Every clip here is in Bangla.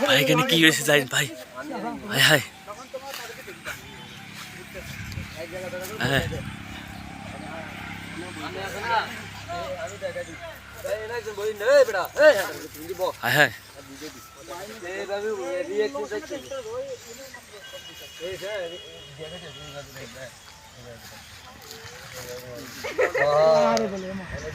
ভাই এখানে কি হয়েছে জানেন ভাই? ভাই হাই। হ্যাঁ হাই হাই।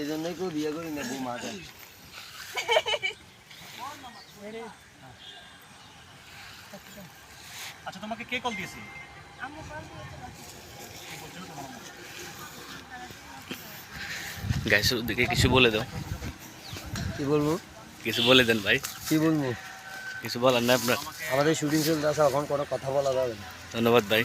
এই জন্যই কেউ বিয়ে করি না বউ মাকে আচ্ছা তোমাকে কে কল দিয়েছে? গাইস ওদিকে কিছু বলে দাও। কি বলব? কিছু বলে দেন ভাই। কি বলব? কিছু বলার না আপনার। আমাদের শুটিং চলতে আছে এখন কোনো কথা বলা যাবে না। ধন্যবাদ ভাই।